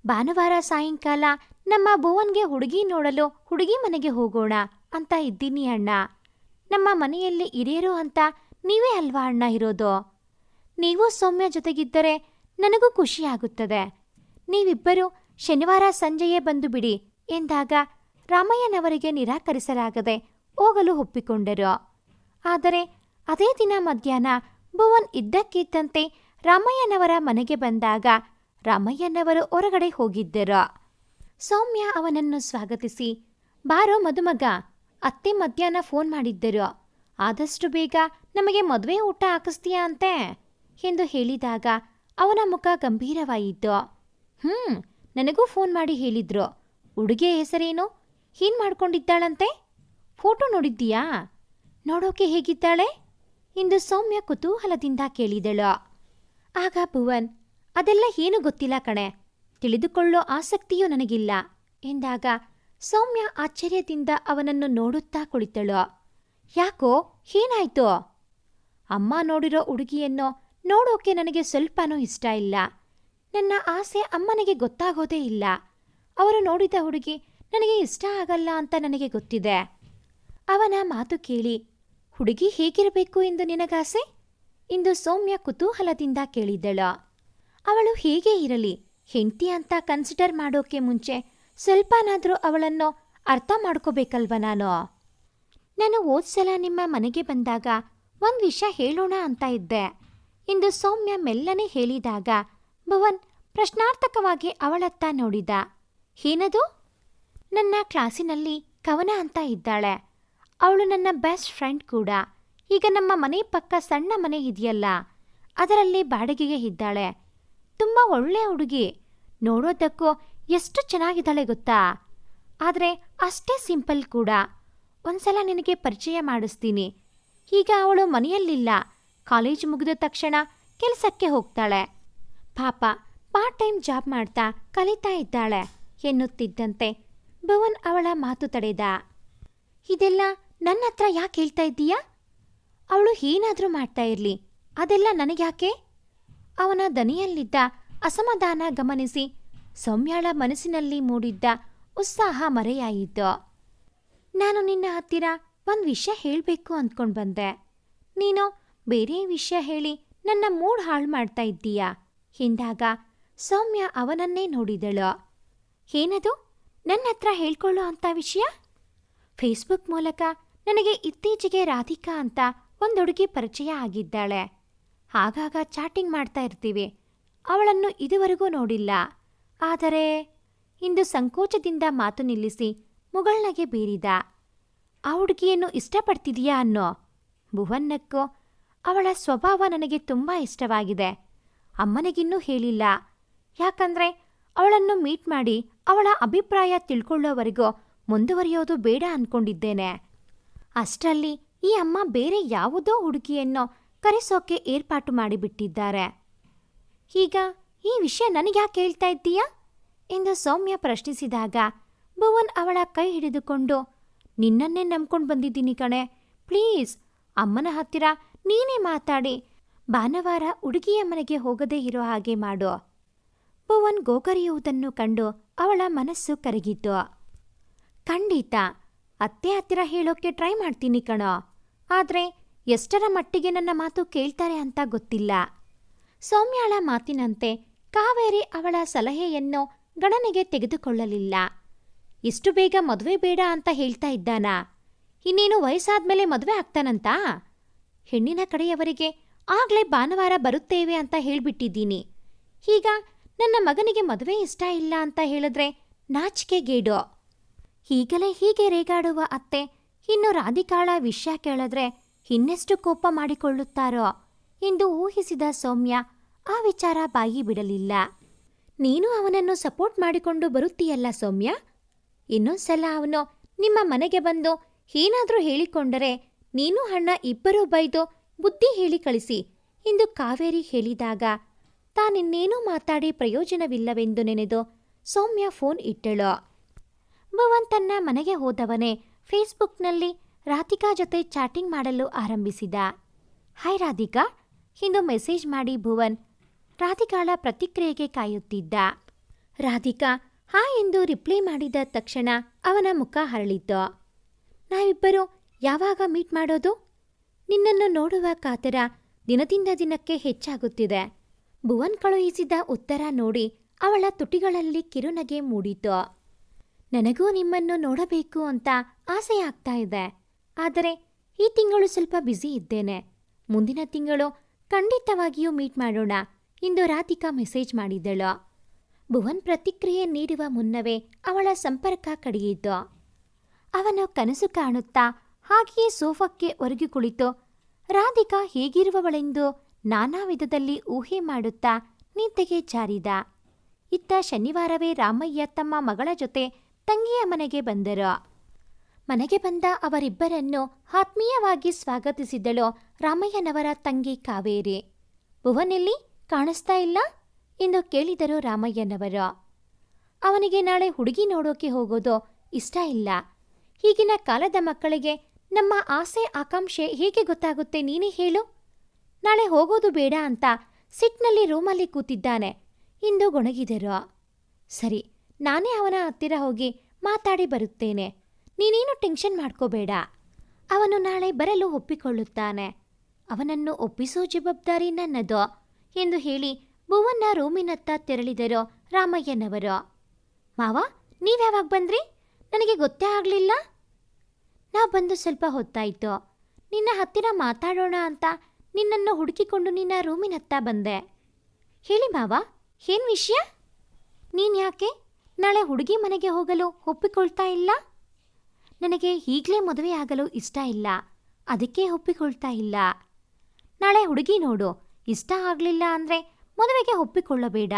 ಭಾನುವಾರ ಸಾಯಂಕಾಲ ನಮ್ಮ ಭುವನ್ಗೆ ಹುಡುಗಿ ನೋಡಲು ಹುಡುಗಿ ಮನೆಗೆ ಹೋಗೋಣ ಅಂತ ಇದ್ದೀನಿ ಅಣ್ಣ. ನಮ್ಮ ಮನೆಯಲ್ಲಿ ಹಿರಿಯರು ಅಂತ ನೀವೇ ಅಲ್ವಾ ಅಣ್ಣ ಇರೋದು? ನೀವು ಸೌಮ್ಯ ಜೊತೆಗಿದ್ದರೆ ನನಗೂ ಖುಷಿಯಾಗುತ್ತದೆ ನೀವಿಬ್ಬರೂ ಶನಿವಾರ ಸಂಜೆಯೇ ಬಂದು ಬಿಡಿ ಎಂದಾಗ ರಾಮಯ್ಯನವರಿಗೆ ನಿರಾಕರಿಸಲಾಗದೆ ಹೋಗಲು ಒಪ್ಪಿಕೊಂಡರು. ಆದರೆ ಅದೇ ದಿನ ಮಧ್ಯಾಹ್ನ ಭುವನ್ ಇದ್ದಕ್ಕಿದ್ದಂತೆ ರಾಮಯ್ಯನವರ ಮನೆಗೆ ಬಂದಾಗ ರಾಮಯ್ಯನವರು ಹೊರಗಡೆ ಹೋಗಿದ್ದರು. ಸೌಮ್ಯ ಅವನನ್ನು ಸ್ವಾಗತಿಸಿ, ಬಾರೋ ಮದುಮಗ, ಅತ್ತೆ ಮಧ್ಯಾಹ್ನ ಫೋನ್ ಮಾಡಿದ್ದರು. ಆದಷ್ಟು ಬೇಗ ನಮಗೆ ಮದುವೆ ಊಟ ಹಾಕಿಸ್ತೀಯಾ ಅಂತೆ? ಎಂದು ಹೇಳಿದಾಗ ಅವನ ಮುಖ ಗಂಭೀರವಾಯಿತು ಹ್ಮ್, ನನಗೂ ಫೋನ್ ಮಾಡಿ ಹೇಳಿದ್ರು. ಹುಡುಗಿಯ ಹೆಸರೇನು? ಏನ್ ಮಾಡ್ಕೊಂಡಿದ್ದಾಳಂತೆ? ಫೋಟೋ ನೋಡಿದ್ದೀಯಾ? ನೋಡೋಕೆ ಹೇಗಿದ್ದಾಳೆ? ಎಂದು ಸೌಮ್ಯ ಕುತೂಹಲದಿಂದ ಕೇಳಿದಳು. ಆಗ ಭುವನ್, ಅದೆಲ್ಲ ಏನು ಗೊತ್ತಿಲ್ಲ ಕಣೆ. ತಿಳಿದುಕೊಳ್ಳೋ ಆಸಕ್ತಿಯೂ ನನಗಿಲ್ಲ ಎಂದಾಗ ಸೌಮ್ಯ ಆಶ್ಚರ್ಯದಿಂದ ಅವನನ್ನು ನೋಡುತ್ತಾ ಕುಳಿತಳು. ಯಾಕೋ? ಏನಾಯ್ತು? ಅಮ್ಮ ನೋಡಿರೋ ಹುಡುಗಿಯನ್ನು ನೋಡೋಕೆ ನನಗೆ ಸ್ವಲ್ಪನೂ ಇಷ್ಟ ಇಲ್ಲ. ನನ್ನ ಆಸೆ ಅಮ್ಮನಿಗೆ ಗೊತ್ತಾಗೋದೇ ಇಲ್ಲ. ಅವರು ನೋಡಿದ ಹುಡುಗಿ ನನಗೆ ಇಷ್ಟ ಆಗಲ್ಲ ಅಂತ ನನಗೆ ಗೊತ್ತಿದೆ. ಅವನ ಮಾತು ಕೇಳಿ, ಹುಡುಗಿ ಹೇಗಿರಬೇಕು ಎಂದು ನಿನಗಾಸೆ? ಇಂದು ಸೌಮ್ಯ ಕುತೂಹಲದಿಂದ ಕೇಳಿದಳು ಅವಳು ಹೇಗೆ ಇರಲಿ, ಹೆಂಡತಿ ಅಂತ ಕನ್ಸಿಡರ್ ಮಾಡೋಕೆ ಮುಂಚೆ ಸ್ವಲ್ಪನಾದರೂ ಅವಳನ್ನು ಅರ್ಥ ಮಾಡ್ಕೋಬೇಕಲ್ವ ನಾನು? ನಾನು ಓದ್ಸಲ ನಿಮ್ಮ ಮನೆಗೆ ಬಂದಾಗ ಒಂದು ವಿಷಯ ಹೇಳೋಣ ಅಂತ ಇದ್ದೆ. ಇಂದು ಸೌಮ್ಯ ಮೆಲ್ಲನೆ ಹೇಳಿದಾಗ ಭುವನ್ ಪ್ರಶ್ನಾರ್ಥಕವಾಗಿ ಅವಳತ್ತ ನೋಡಿದ, ಏನದು? ನನ್ನ ಕ್ಲಾಸಿನಲ್ಲಿ ಕವನ ಅಂತ ಇದ್ದಾಳೆ. ಅವಳು ನನ್ನ ಬೆಸ್ಟ್ ಫ್ರೆಂಡ್ ಕೂಡ. ಈಗ ನಮ್ಮ ಮನೆ ಪಕ್ಕ ಸಣ್ಣ ಮನೆ ಇದೆಯಲ್ಲ, ಅದರಲ್ಲಿ ಬಾಡಿಗೆಗೆ ಇದ್ದಾಳೆ. ತುಂಬ ಒಳ್ಳೆ ಹುಡುಗಿ. ನೋಡೋದಕ್ಕೂ ಎಷ್ಟು ಚೆನ್ನಾಗಿದ್ದಾಳೆ ಗೊತ್ತಾ? ಆದರೆ ಅಷ್ಟೇ ಸಿಂಪಲ್ ಕೂಡ. ಒಂದ್ಸಲ ನಿನಗೆ ಪರಿಚಯ ಮಾಡಿಸ್ತೀನಿ. ಈಗ ಅವಳು ಮನೆಯಲ್ಲಿಲ್ಲ. ಕಾಲೇಜ್ ಮುಗಿದ ತಕ್ಷಣ ಕೆಲಸಕ್ಕೆ ಹೋಗ್ತಾಳೆ. ಪಾಪ ಪಾರ್ಟ್ ಟೈಮ್ ಜಾಬ್ ಮಾಡ್ತಾ ಕಲಿತಾ ಇದ್ದಾಳೆ, ಎನ್ನುತ್ತಿದ್ದಂತೆ ಭುವನ್ ಅವಳ ಮಾತು ತಡೆದ. ಇದೆಲ್ಲ ನನ್ನ ಹತ್ರ ಯಾಕೆ ಹೇಳ್ತಾ ಇದ್ದೀಯಾ? ಅವಳು ಏನಾದರೂ ಮಾಡ್ತಾ ಇರಲಿ. ಅದೆಲ್ಲ ನನಗ್ಯಾಕೆ? ಅವನ ದನಿಯಲ್ಲಿದ್ದ ಅಸಮಾಧಾನ ಗಮನಿಸಿ ಸೌಮ್ಯಾಳ ಮನಸ್ಸಿನಲ್ಲಿ ಮೂಡಿದ್ದ ಉತ್ಸಾಹ ಮರೆಯಾಯಿತು. ನಾನು ನಿನ್ನ ಹತ್ತಿರ ಒಂದು ವಿಷಯ ಹೇಳಬೇಕು ಅಂದ್ಕೊಂಡು ಬಂದೆ. ನೀನು ಬೇರೆ ವಿಷಯ ಹೇಳಿ ನನ್ನ ಮೂಡ್ ಹಾಳು ಮಾಡ್ತಾ ಇದ್ದೀಯಾ? ಎಂದಾಗ ಸೌಮ್ಯ ಅವನನ್ನೇ ನೋಡಿದಳು. ಏನದು? ನನ್ನ ಹತ್ರ ಹೇಳ್ಕೊಳ್ಳೋ ಅಂಥ ವಿಷಯ? ಫೇಸ್ಬುಕ್ ಮೂಲಕ ನನಗೆ ಇತ್ತೀಚೆಗೆ ರಾಧಿಕಾ ಅಂತ ಒಂದು ಹುಡುಗಿ ಪರಿಚಯ ಆಗಿದ್ದಾಳೆ. ಆಗಾಗ ಚಾಟಿಂಗ್ ಮಾಡ್ತಾ ಇರ್ತೀವಿ. ಅವಳನ್ನು ಇದುವರೆಗೂ ನೋಡಿಲ್ಲ. ಆದರೆ ಇಂದು ಸಂಕೋಚದಿಂದ ಮಾತು ನಿಲ್ಲಿಸಿ ಮುಗಳ್ನಗೆ ಬೀರಿದ. ಆ ಹುಡುಗಿಯನ್ನು ಇಷ್ಟಪಡ್ತಿದೀಯಾ ಅನ್ನೋ ಭುವನ್ನಕ್ಕೂ ಅವಳ ಸ್ವಭಾವ ನನಗೆ ತುಂಬ ಇಷ್ಟವಾಗಿದೆ. ಅಮ್ಮನಿಗಿನ್ನೂ ಹೇಳಿಲ್ಲ. ಯಾಕಂದ್ರೆ ಅವಳನ್ನು ಮೀಟ್ ಮಾಡಿ ಅವಳ ಅಭಿಪ್ರಾಯ ತಿಳ್ಕೊಳ್ಳೋವರೆಗೂ ಮುಂದುವರಿಯೋದು ಬೇಡ ಅನ್ಕೊಂಡಿದ್ದೇನೆ. ಅಷ್ಟರಲ್ಲಿ ಈ ಅಮ್ಮ ಬೇರೆ ಯಾವುದೋ ಹುಡುಗಿಯನ್ನು ಕರೆಸೋಕೆ ಏರ್ಪಾಟು ಮಾಡಿಬಿಟ್ಟಿದ್ದಾರೆ. ಈಗ ಈ ವಿಷಯ ನನಗ್ಯಾಕೆ ಹೇಳ್ತಾ ಇದ್ದೀಯಾ? ಎಂದು ಸೌಮ್ಯ ಪ್ರಶ್ನಿಸಿದಾಗ ಭುವನ್ ಅವಳ ಕೈ ಹಿಡಿದುಕೊಂಡು, ನಿನ್ನನ್ನೇ ನಂಬ್ಕೊಂಡು ಬಂದಿದ್ದೀನಿ ಕಣೆ. ಪ್ಲೀಸ್, ಅಮ್ಮನ ಹತ್ತಿರ ನೀನೇ ಮಾತಾಡಿ. ಭಾನುವಾರ ಹುಡುಗಿಯ ಮನೆಗೆ ಹೋಗದೇ ಇರೋ ಹಾಗೆ ಮಾಡು. ಭುವನ್ ಗೋಕರಿಯುವುದನ್ನು ಕಂಡು ಅವಳ ಮನಸ್ಸು ಕರಗಿತು. ಖಂಡಿತ. ಅತ್ತೆ ಹತ್ತಿರ ಹೇಳೋಕೆ ಟ್ರೈ ಮಾಡ್ತೀನಿ ಕಣೋ. ಆದ್ರೆ ಎಷ್ಟರ ಮಟ್ಟಿಗೆ ನನ್ನ ಮಾತು ಕೇಳ್ತಾರೆ ಅಂತ ಗೊತ್ತಿಲ್ಲ ಸೌಮ್ಯಾಳ ಮಾತಿನಂತೆ ಕಾವೇರಿ ಅವಳ ಸಲಹೆಯನ್ನು ಗಣನೆಗೆ ತೆಗೆದುಕೊಳ್ಳಲಿಲ್ಲ. ಇಷ್ಟು ಬೇಗ ಮದುವೆ ಬೇಡ ಅಂತ ಹೇಳ್ತಾ ಇದ್ದಾನಾ? ಇನ್ನೇನು ವಯಸ್ಸಾದ್ಮೇಲೆ ಮದುವೆ ಆಗ್ತಾನಂತ? ಹೆಣ್ಣಿನ ಕಡೆಯವರಿಗೆ ಆಗ್ಲೇ ಭಾನುವಾರ ಬರುತ್ತೇವೆ ಅಂತ ಹೇಳ್ಬಿಟ್ಟಿದ್ದೀನಿ. ಈಗ ನನ್ನ ಮಗನಿಗೆ ಮದುವೆ ಇಷ್ಟ ಇಲ್ಲ ಅಂತ ಹೇಳಿದ್ರೆ ನಾಚಿಕೆಗೇಡು ಈಗಲೇ ಹೀಗೆ ರೇಗಾಡುವ ಅತ್ತೆ, ಇನ್ನು ರಾಧಿಕಾಳ ವಿಷಯ ಕೇಳಿದ್ರೆ ಇನ್ನೆಷ್ಟು ಕೋಪ ಮಾಡಿಕೊಳ್ಳುತ್ತಾರೋ? ಎಂದು ಊಹಿಸಿದ ಸೌಮ್ಯ ಆ ವಿಚಾರ ಬಾಯಿ ಬಿಡಲಿಲ್ಲ. ನೀನು ಅವನನ್ನು ಸಪೋರ್ಟ್ ಮಾಡಿಕೊಂಡು ಬರುತ್ತೀಯಲ್ಲ ಸೌಮ್ಯ? ಇನ್ನೊಂದ್ಸಲ ಅವನು ನಿಮ್ಮ ಮನೆಗೆ ಬಂದು ಏನಾದರೂ ಹೇಳಿಕೊಂಡರೆ ನೀನು ಅಣ್ಣ ಇಬ್ಬರೂ ಬೈದು ಬುದ್ಧಿ ಹೇಳಿ ಕಳಿಸಿ ಎಂದು ಕಾವೇರಿ ಹೇಳಿದಾಗ ತಾನಿನ್ನೇನೂ ಮಾತಾಡಿ ಪ್ರಯೋಜನವಿಲ್ಲವೆಂದು ನೆನೆದು ಸೌಮ್ಯ ಫೋನ್ ಇಟ್ಟಳು. ಭುವನ್ ತನ್ನ ಮನೆಗೆ ಹೋದವನೇ ಫೇಸ್ಬುಕ್ನಲ್ಲಿ ರಾಧಿಕಾ ಜೊತೆ ಚಾಟಿಂಗ್ ಮಾಡಲು ಆರಂಭಿಸಿದ. ಹಾಯ್ ರಾಧಿಕಾ ಎಂದು ಮೆಸೇಜ್ ಮಾಡಿ ಭುವನ್ ರಾಧಿಕಾಳ ಪ್ರತಿಕ್ರಿಯೆಗೆ ಕಾಯುತ್ತಿದ್ದ. ರಾಧಿಕಾ ಹಾ ಎಂದು ರಿಪ್ಲೈ ಮಾಡಿದ ತಕ್ಷಣ ಅವನ ಮುಖ ಹರಳಿತು. ನಾವಿಬ್ಬರು ಯಾವಾಗ ಮೀಟ್ ಮಾಡೋದು? ನಿನ್ನನ್ನು ನೋಡುವ ಕಾತರ ದಿನದಿಂದ ದಿನಕ್ಕೆ ಹೆಚ್ಚಾಗುತ್ತಿದೆ. ಭುವನ್ ಕಳುಹಿಸಿದ ಉತ್ತರ ನೋಡಿ ಅವಳ ತುಟಿಗಳಲ್ಲಿ ಕಿರುನಗೆ ಮೂಡಿತು. ನನಗೂ ನಿಮ್ಮನ್ನು ನೋಡಬೇಕು ಅಂತ ಆಸೆ ಆಗ್ತಾ ಇದೆ. ಆದರೆ ಈ ತಿಂಗಳು ಸ್ವಲ್ಪ ಬ್ಯುಸಿ ಇದ್ದೇನೆ. ಮುಂದಿನ ತಿಂಗಳು ಖಂಡಿತವಾಗಿಯೂ ಮೀಟ್ ಮಾಡೋಣ, ಎಂದು ರಾಧಿಕಾ ಮೆಸೇಜ್ ಮಾಡಿದ್ದಳು ಭುವನ್ ಪ್ರತಿಕ್ರಿಯೆ ನೀಡುವ ಮುನ್ನವೇ ಅವಳ ಸಂಪರ್ಕ ಕಡಿಯಿತು. ಅವನು ಕನಸು ಕಾಣುತ್ತಾ ಹಾಗೆಯೇ ಸೋಫಾಕ್ಕೆ ಒರಗಿ ಕುಳಿತು, ರಾಧಿಕಾ ಹೇಗಿರುವವಳೆಂದು ನಾನಾ ವಿಧದಲ್ಲಿ ಊಹೆ ಮಾಡುತ್ತಾ ನಿದ್ದೆಗೆ ಜಾರಿದ. ಇತ್ತ ಶನಿವಾರವೇ ರಾಮಯ್ಯ ತಮ್ಮ ಮಗಳ ಜೊತೆ ತಂಗಿಯ ಮನೆಗೆ ಬಂದರು. ಮನೆಗೆ ಬಂದ ಅವರಿಬ್ಬರನ್ನು ಆತ್ಮೀಯವಾಗಿ ಸ್ವಾಗತಿಸಿದಳು ರಾಮಯ್ಯನವರ ತಂಗಿ ಕಾವೇರಿ. ಭುವನೆಲ್ಲಿ? ಕಾಣಿಸ್ತಾ ಇಲ್ಲ? ಎಂದು ಕೇಳಿದರು ರಾಮಯ್ಯನವರು. ಅವನಿಗೆ ನಾಳೆ ಹುಡುಗಿ ನೋಡೋಕೆ ಹೋಗೋದು ಇಷ್ಟ ಇಲ್ಲ. ಈಗಿನ ಕಾಲದ ಮಕ್ಕಳಿಗೆ ನಮ್ಮ ಆಸೆ, ಆಕಾಂಕ್ಷೆ ಹೇಗೆ ಗೊತ್ತಾಗುತ್ತೆ ನೀನೇ ಹೇಳು. ನಾಳೆ ಹೋಗೋದು ಬೇಡ ಅಂತ ಸಿಟ್ನಲ್ಲಿ ರೂಮಲ್ಲಿ ಕೂತಿದ್ದಾನೆ. ಇಂದು ಗೊಣಗಿದರು ಸರಿ, ನಾನೇ ಅವನ ಹತ್ತಿರ ಹೋಗಿ ಮಾತಾಡಿ ಬರುತ್ತೇನೆ. ನೀನೇನು ಟೆನ್ಷನ್ ಮಾಡ್ಕೋಬೇಡ. ಅವನು ನಾಳೆ ಬರಲು ಒಪ್ಪಿಕೊಳ್ಳುತ್ತಾನೆ. ಅವನನ್ನು ಒಪ್ಪಿಸೋ ಜವಾಬ್ದಾರಿ ನನ್ನದು ಎಂದು ಹೇಳಿ ಭುವನ್ನ ರೂಮಿನತ್ತ ತೆರಳಿದರು ರಾಮಯ್ಯನವರು. ಮಾವ, ನೀವ್ಯಾವಾಗ ಬಂದ್ರಿ? ನನಗೆ ಗೊತ್ತೇ ಆಗಲಿಲ್ಲ. ನಾ ಬಂದು ಸ್ವಲ್ಪ ಹೊತ್ತಾಯಿತು. ನಿನ್ನ ಹತ್ತಿರ ಮಾತಾಡೋಣ ಅಂತ ನಿನ್ನನ್ನು ಹುಡುಕಿಕೊಂಡು ನಿನ್ನ ರೂಮಿನತ್ತ ಬಂದೆ. ಹೇಳಿ ಮಾವ, ಏನ್ ವಿಷಯ? ನೀನ್ ಯಾಕೆ ನಾಳೆ ಹುಡುಗಿ ಮನೆಗೆ ಹೋಗಲು ಒಪ್ಪಿಕೊಳ್ತಾ ಇಲ್ಲ? ನನಗೆ ಈಗಲೇ ಮದುವೆ ಆಗಲು ಇಷ್ಟ ಇಲ್ಲ. ಅದಕ್ಕೆ ಒಪ್ಪಿಕೊಳ್ತಾ ಇಲ್ಲ. ನಾಳೆ ಹುಡುಗಿ ನೋಡು, ಇಷ್ಟ ಆಗಲಿಲ್ಲ ಅಂದ್ರೆ ಮದುವೆಗೆ ಒಪ್ಪಿಕೊಳ್ಳಬೇಡ.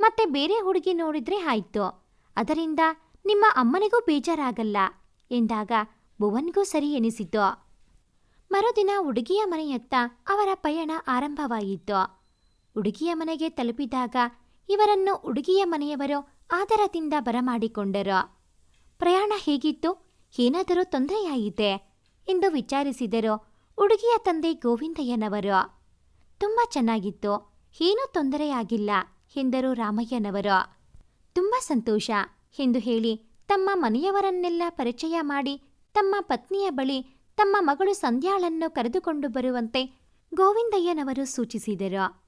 ಮತ್ತೆ ಬೇರೆ ಹುಡುಗಿ ನೋಡಿದ್ರೆ ಆಯ್ತು. ಅದರಿಂದ ನಿಮ್ಮ ಅಮ್ಮನಿಗೂ ಬೇಜಾರಾಗಲ್ಲ ಎಂದಾಗ ಭುವನ್ಗೂ ಸರಿ ಎನಿಸಿತು. ಮರುದಿನ ಹುಡುಗಿಯ ಮನೆಯತ್ತ ಅವರ ಪಯಣ ಆರಂಭವಾಯಿತು ಹುಡುಗಿಯ ಮನೆಗೆ ತಲುಪಿದಾಗ ಇವರನ್ನು ಹುಡುಗಿಯ ಮನೆಯವರು ಆದರದಿಂದ ಬರಮಾಡಿಕೊಂಡರು. ಪ್ರಯಾಣ ಹೇಗಿತ್ತು? ಏನಾದರೂ ತೊಂದರೆಯಾಯಿತೆ? ಎಂದು ವಿಚಾರಿಸಿದರು ಹುಡುಗಿಯ ತಂದೆ ಗೋವಿಂದಯ್ಯನವರು. ತುಂಬ ಚೆನ್ನಾಗಿತ್ತು. ಏನೂ ತೊಂದರೆಯಾಗಿಲ್ಲ, ಎಂದರು ರಾಮಯ್ಯನವರು. ತುಂಬ ಸಂತೋಷ, ಎಂದು ಹೇಳಿ ತಮ್ಮ ಮನೆಯವರನ್ನೆಲ್ಲ ಪರಿಚಯ ಮಾಡಿ ತಮ್ಮ ಪತ್ನಿಯ ಬಳಿ ತಮ್ಮ ಮಗಳು ಸಂಧ್ಯಾಳನ್ನು ಕರೆದುಕೊಂಡು ಬರುವಂತೆ ಗೋವಿಂದಯ್ಯನವರು ಸೂಚಿಸಿದರು.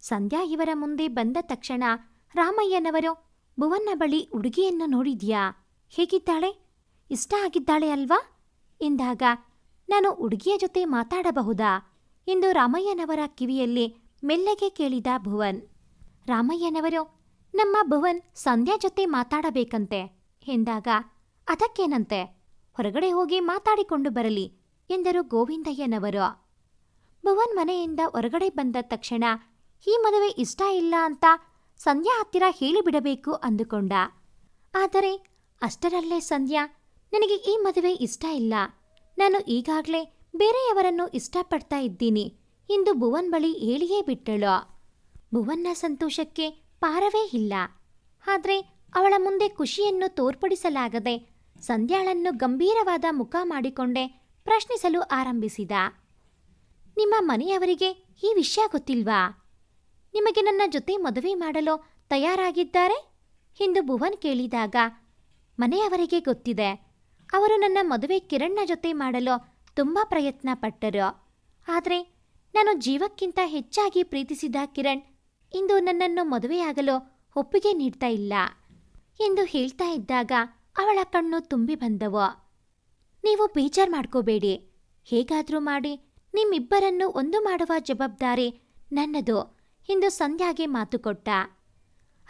ಸಂಧ್ಯಾ ಇವರ ಮುಂದೆ ಬಂದ ತಕ್ಷಣ, ರಾಮಯ್ಯನವರು ಭುವನ್ನ ಬಳಿ ಹುಡುಗಿಯನ್ನು ನೋಡಿದ್ಯಾ? ಹೇಗಿದ್ದಾಳೆ? ಇಷ್ಟ ಆಗಿದ್ದಾಳೆ ಅಲ್ವಾ? ಎಂದಾಗ, ನಾನು ಹುಡುಗಿಯ ಜೊತೆ ಮಾತಾಡಬಹುದಾ? ಎಂದು ರಾಮಯ್ಯನವರ ಕಿವಿಯಲ್ಲಿ ಮೆಲ್ಲಗೆ ಕೇಳಿದ ಭುವನ್. ರಾಮಯ್ಯನವರು, ನಮ್ಮ ಭುವನ್ ಸಂಧ್ಯಾ ಜೊತೆ ಮಾತಾಡಬೇಕಂತೆ? ಎಂದಾಗ, ಅದಕ್ಕೇನಂತೆ? ಹೊರಗಡೆ ಹೋಗಿ ಮಾತಾಡಿಕೊಂಡು ಬರಲಿ ಎಂದರು ಗೋವಿಂದಯ್ಯನವರು. ಭುವನ್ ಮನೆಯಿಂದ ಹೊರಗಡೆ ಬಂದ ತಕ್ಷಣ, ಈ ಮದುವೆ ಇಷ್ಟ ಇಲ್ಲ ಅಂತ ಸಂಧ್ಯಾ ಹತ್ತಿರ ಹೇಳಿಬಿಡಬೇಕು ಅಂದುಕೊಂಡ. ಆದರೆ ಅಷ್ಟರಲ್ಲೇ ಸಂಧ್ಯಾ, ನನಗೆ ಈ ಮದುವೆ ಇಷ್ಟ ಇಲ್ಲ. ನಾನು ಈಗಾಗಲೇ ಬೇರೆಯವರನ್ನು ಇಷ್ಟಪಡ್ತಾ ಇದ್ದೀನಿ ಎಂದು ಭುವನ್ ಬಳಿ ಹೇಳಿಯೇ ಬಿಟ್ಟಳು. ಭುವನ್ನ ಸಂತೋಷಕ್ಕೆ ಪಾರವೇ ಇಲ್ಲ. ಆದರೆ ಅವಳ ಮುಂದೆ ಖುಷಿಯನ್ನು ತೋರ್ಪಡಿಸಲಾಗದೆ ಸಂಧ್ಯಾಳನ್ನು ಗಂಭೀರವಾದ ಮುಖ ಮಾಡಿಕೊಂಡೇ ಪ್ರಶ್ನಿಸಲು ಆರಂಭಿಸಿದ. ನಿಮ್ಮ ಮನೆಯವರಿಗೆ ಈ ವಿಷಯ ಗೊತ್ತಿಲ್ವಾ? ನಿಮಗೆ ನನ್ನ ಜೊತೆ ಮದುವೆ ಮಾಡಲು ತಯಾರಾಗಿದ್ದಾರೆ? ಎಂದು ಭುವನ್ ಕೇಳಿದಾಗ, ಮನೆಯವರಿಗೆ ಗೊತ್ತಿದೆ. ಅವರು ನನ್ನ ಮದುವೆ ಕಿರಣ್ನ ಜೊತೆ ಮಾಡಲು ತುಂಬ ಪ್ರಯತ್ನ ಪಟ್ಟರು ಆದರೆ ನಾನು ಜೀವಕ್ಕಿಂತ ಹೆಚ್ಚಾಗಿ ಪ್ರೀತಿಸಿದ ಕಿರಣ್ ಇಂದು ನನ್ನನ್ನು ಮದುವೆಯಾಗಲು ಒಪ್ಪಿಗೆ ನೀಡ್ತಾ ಇಲ್ಲ ಎಂದು ಹೇಳ್ತಾ ಇದ್ದಾಗ ಅವಳ ಕಣ್ಣು ತುಂಬಿ ಬಂದವು. ನೀವು ಬೇಜಾರ್ ಮಾಡ್ಕೋಬೇಡಿ. ಹೇಗಾದರೂ ಮಾಡಿ, ನಿಮ್ಮಿಬ್ಬರನ್ನು ಒಂದು ಮಾಡುವ ಜವಾಬ್ದಾರಿ ನನ್ನದು. ಎಂದು ಸಂಧ್ಯಾಗೆ ಮಾತು ಕೊಟ್ಟ.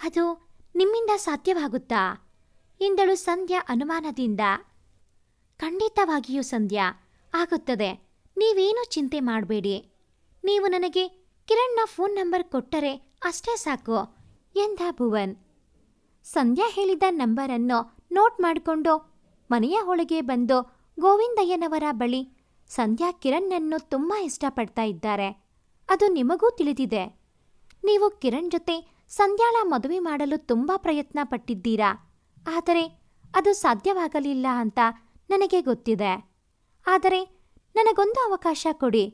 ಅದು ನಿಮ್ಮಿಂದ ಸಾಧ್ಯವಾಗುತ್ತಾ? ಎಂದಳು ಸಂಧ್ಯಾ ಅನುಮಾನದಿಂದ. ಖಂಡಿತವಾಗಿಯೂ ಸಂಧ್ಯಾ, ಆಗುತ್ತದೆ. ನೀವೇನೂ ಚಿಂತೆ ಮಾಡಬೇಡಿ. ನೀವು ನನಗೆ ಕಿರಣ್ನ ಫೋನ್ ನಂಬರ್ ಕೊಟ್ಟರೆ ಅಷ್ಟೇ ಸಾಕು ಎಂದ ಭುವನ್. ಸಂಧ್ಯಾ ಹೇಳಿದ ನಂಬರನ್ನು ನೋಟ್ ಮಾಡಿಕೊಂಡು ಮನೆಯ ಒಳಗೆ ಬಂದು ಗೋವಿಂದಯ್ಯನವರ ಬಳಿ ಸಂಧ್ಯಾ ಕಿರಣ್ಣನ್ನು ತುಂಬ ಇಷ್ಟಪಡ್ತಾ ಇದ್ದಾರೆ. ಅದು ನಿಮಗೂ ತಿಳಿದಿದೆ. ನೀವು ಕಿರಣ್ ಜೊತೆ ಸಂಧ್ಯಾಳ ಮದುವೆ ಮಾಡಲು ತುಂಬ ಪ್ರಯತ್ನ ಪಟ್ಟಿದ್ದೀರಾ? ಆದರೆ ಅದು ಸಾಧ್ಯವಾಗಲಿಲ್ಲ ಅಂತ ನನಗೆ ಗೊತ್ತಿದೆ. ಆದರೆ ನನಗೊಂದು ಅವಕಾಶ ಕೊಡಿ.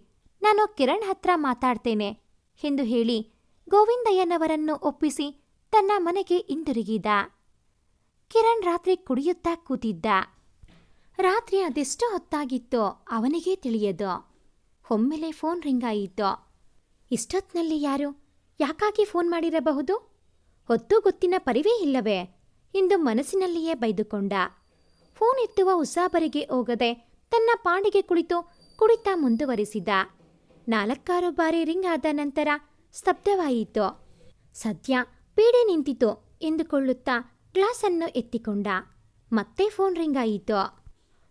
ನಾನು ಕಿರಣ್ ಹತ್ರ ಮಾತಾಡ್ತೇನೆ ಎಂದು ಹೇಳಿ ಗೋವಿಂದಯ್ಯನವರನ್ನು ಒಪ್ಪಿಸಿ ತನ್ನ ಮನೆಗೆ ಹಿಂದಿರುಗಿದ. ಕಿರಣ್ ರಾತ್ರಿ ಕುಡಿಯುತ್ತಾ ಕೂತಿದ್ದ. ರಾತ್ರಿ ಅದೆಷ್ಟು ಹೊತ್ತಾಗಿತ್ತೋ ಅವನಿಗೇ ತಿಳಿಯದು. ಒಮ್ಮೆಲೆ ಫೋನ್ ರಿಂಗ್ ಆಯಿತು ಇಷ್ಟೊತ್ನಲ್ಲಿ ಯಾರು? ಯಾಕಾಗಿ ಫೋನ್ ಮಾಡಿರಬಹುದು? ಹೊತ್ತು ಗೊತ್ತಿನ ಪರಿವೇ ಇಲ್ಲವೇ? ಎಂದು ಮನಸ್ಸಿನಲ್ಲಿಯೇ ಬೈದುಕೊಂಡ. ಫೋನ್ ಎತ್ತುವ ಉಸಾಬರಿಗೆ ಹೋಗದೆ ತನ್ನ ಪಾಂಡಿಗೆ ಕುಳಿತು ಕುಡಿತಾ ಮುಂದುವರಿಸಿದ. ನಾಲ್ಕಾರು ಬಾರಿ ರಿಂಗ್ ಆದ ನಂತರ ಸ್ತಬ್ಧವಾಯಿತು. ಸದ್ಯ ಪೀಡೆ ನಿಂತಿತು ಎಂದುಕೊಳ್ಳುತ್ತಾ ಗ್ಲಾಸನ್ನು ಎತ್ತಿಕೊಂಡ. ಮತ್ತೆ ಫೋನ್ ರಿಂಗ್ ಆಯಿತು.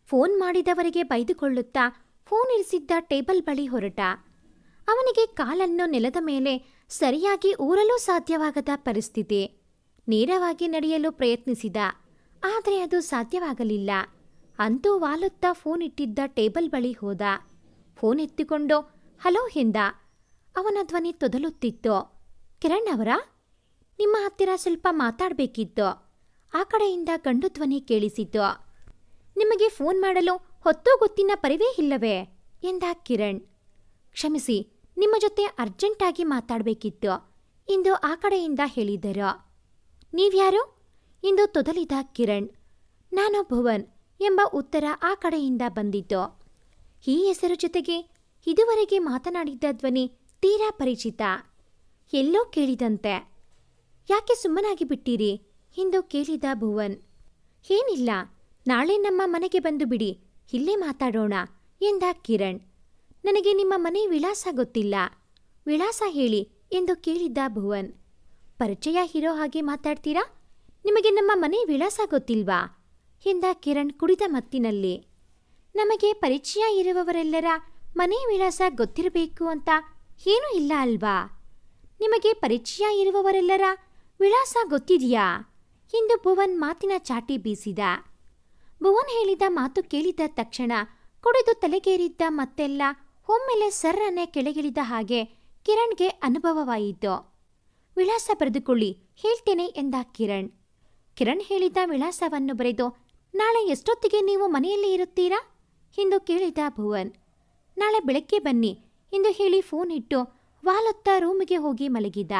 ಫೋನ್ ಮಾಡಿದವರಿಗೆ ಬೈದುಕೊಳ್ಳುತ್ತಾ ಫೋನ್ ಇರಿಸಿದ್ದ ಟೇಬಲ್ ಬಳಿ ಹೊರಟ. ಅವನಿಗೆ ಕಾಲನ್ನು ನೆಲದ ಮೇಲೆ ಸರಿಯಾಗಿ ಊರಲು ಸಾಧ್ಯವಾಗದ ಪರಿಸ್ಥಿತಿ. ನೇರವಾಗಿ ನಡೆಯಲು ಪ್ರಯತ್ನಿಸಿದ. ಆದರೆ ಅದು ಸಾಧ್ಯವಾಗಲಿಲ್ಲ. ಅಂತೂ ವಾಲುತ್ತಾ ಫೋನ್ ಇಟ್ಟಿದ್ದ ಟೇಬಲ್ ಬಳಿ ಹೋದ. ಫೋನ್ ಎತ್ತಿಕೊಂಡು, ಹಲೋ ಎಂದ. ಅವನ ಧ್ವನಿ ತೊದಲುತ್ತಿತ್ತು. ಕಿರಣ್ ಅವರಾ? ನಿಮ್ಮ ಹತ್ತಿರ ಸ್ವಲ್ಪ ಮಾತಾಡಬೇಕಿತ್ತು. ಆ ಕಡೆಯಿಂದ ಗಂಡು ಧ್ವನಿ ಕೇಳಿಸಿತು. ನಿಮಗೆ ಫೋನ್ ಮಾಡಲು ಹೊತ್ತು ಗೊತ್ತಿನ ಪರಿವೇ ಇಲ್ಲವೇ? ಎಂದ ಕಿರಣ್. ಕ್ಷಮಿಸಿ, ನಿಮ್ಮ ಜೊತೆ ಅರ್ಜೆಂಟಾಗಿ ಮಾತಾಡಬೇಕಿತ್ತು ಎಂದು ಆ ಕಡೆಯಿಂದ ಹೇಳಿದರು. ನೀವ್ಯಾರು? ಎಂದು ತೊದಲಿದ ಕಿರಣ್. ನಾನು ಭುವನ್, ಎಂಬ ಉತ್ತರ ಆ ಕಡೆಯಿಂದ ಬಂದಿತು. ಈ ಹೆಸರು ಜೊತೆಗೆ ಇದುವರೆಗೆ ಮಾತನಾಡಿದ್ದ ಧ್ವನಿ ತೀರಾ ಪರಿಚಿತ. ಎಲ್ಲೋ ಕೇಳಿದಂತೆ. ಯಾಕೆ ಸುಮ್ಮನಾಗಿ ಬಿಟ್ಟಿರಿ? ಎಂದು ಕೇಳಿದ ಭುವನ್, ಏನಿಲ್ಲ, ನಾಳೆ ನಮ್ಮ ಮನೆಗೆ ಬಂದು ಬಿಡಿ, ಇಲ್ಲೇ ಮಾತಾಡೋಣ, ಎಂದ ಕಿರಣ್. ನನಗೆ ನಿಮ್ಮ ಮನೆ ವಿಳಾಸ ಗೊತ್ತಿಲ್ಲ, ವಿಳಾಸ ಹೇಳಿ, ಎಂದು ಕೇಳಿದ್ದ ಭುವನ್. ಪರಿಚಯ ಇರೋ ಹಾಗೆ ಮಾತಾಡ್ತೀರಾ? ನಿಮಗೆ ನಮ್ಮ ಮನೆ ವಿಳಾಸ ಗೊತ್ತಿಲ್ವಾ? ಎಂದ ಕಿರಣ್ ಕುಡಿದ ಮತ್ತಿನಲ್ಲಿ. ನಮಗೆ ಪರಿಚಯ ಇರುವವರೆಲ್ಲರ ಮನೆ ವಿಳಾಸ ಗೊತ್ತಿರಬೇಕು ಅಂತ ಏನೂ ಇಲ್ಲ ಅಲ್ವಾ? ನಿಮಗೆ ಪರಿಚಯ ಇರುವವರೆಲ್ಲರ ವಿಳಾಸ ಗೊತ್ತಿದೆಯಾ? ಎಂದು ಭುವನ್ ಮಾತಿನ ಚಾಟಿ ಬೀಸಿದ. ಭುವನ್ ಹೇಳಿದ ಮಾತು ಕೇಳಿದ ತಕ್ಷಣ ಕುಡಿದು ತಲೆಗೇರಿದ್ದ ಮತ್ತೆಲ್ಲ ಒಮ್ಮೆಲೆ ಸರ್ರನೆ ಕೆಳಗಿಳಿದ ಹಾಗೆ ಕಿರಣ್ಗೆ ಅನುಭವವಾಯಿತು. ವಿಳಾಸ ಬರೆದುಕೊಳ್ಳಿ, ಹೇಳ್ತೇನೆ ಎಂದ ಕಿರಣ್. ಕಿರಣ್ ಹೇಳಿದ ವಿಳಾಸವನ್ನು ಬರೆದು, ನಾಳೆ ಎಷ್ಟೊತ್ತಿಗೆ ನೀವು ಮನೆಯಲ್ಲಿ ಇರುತ್ತೀರಾ? ಎಂದು ಕೇಳಿದ ಭುವನ್. ನಾಳೆ ಬೆಳಗ್ಗೆ ಬನ್ನಿ ಎಂದು ಹೇಳಿ ಫೋನ್ ಇಟ್ಟು ವಾಲೊತ್ತ ರೂಮಿಗೆ ಹೋಗಿ ಮಲಗಿದ.